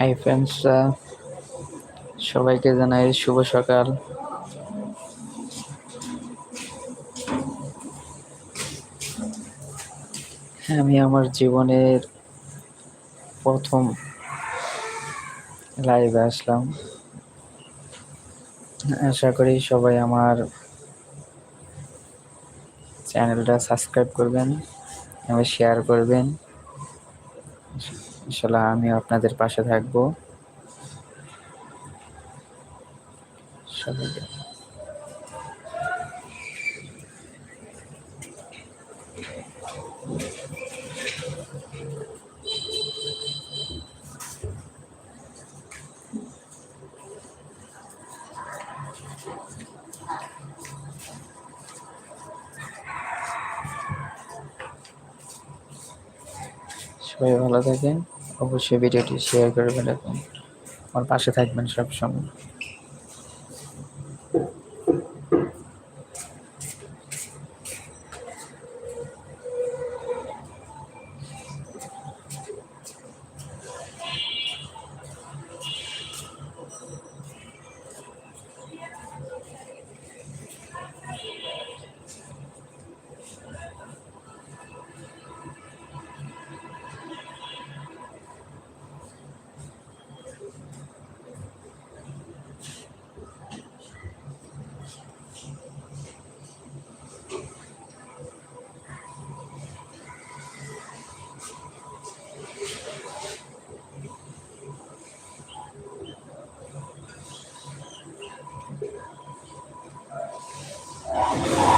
Hi friends সবাইকে জানাই শুভ সকাল। আমি আমার জীবনের প্রথম লাইভে আসলাম। আশা করি সবাই আমার চ্যানেলটা সাবস্ক্রাইব করবেন, এবং শেয়ার করবেন। ইনশাল্লাহ আমি আপনাদের পাশে থাকব। সবাই ভালো থাকেন। অবশ্যই ভিডিওটি শেয়ার করে এবং আমার পাশে থাকবেন সবসময়। Oh, my God.